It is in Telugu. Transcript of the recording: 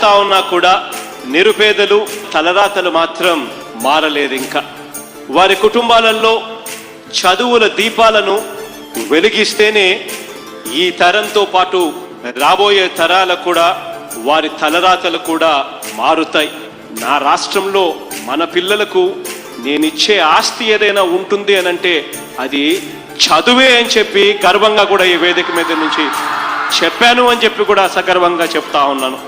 చెప్తా ఉన్నా కూడా నిరుపేదలు తలరాతలు మాత్రం మారలేదు ఇంకా వారి కుటుంబాలలో చదువుల దీపాలను వెలిగిస్తేనే ఈ తరంతో పాటు రాబోయే తరాలకు కూడా వారి తలరాతలు కూడా మారుతాయి. నా రాష్ట్రంలో మన పిల్లలకు నేనిచ్చే ఆస్తి ఏదైనా ఉంటుంది అని అంటే అది చదువే అని చెప్పి గర్వంగా కూడా ఈ వేదిక మీద నుంచి చెప్పాను అని చెప్పి కూడా సగర్వంగా చెప్తా ఉన్నాను.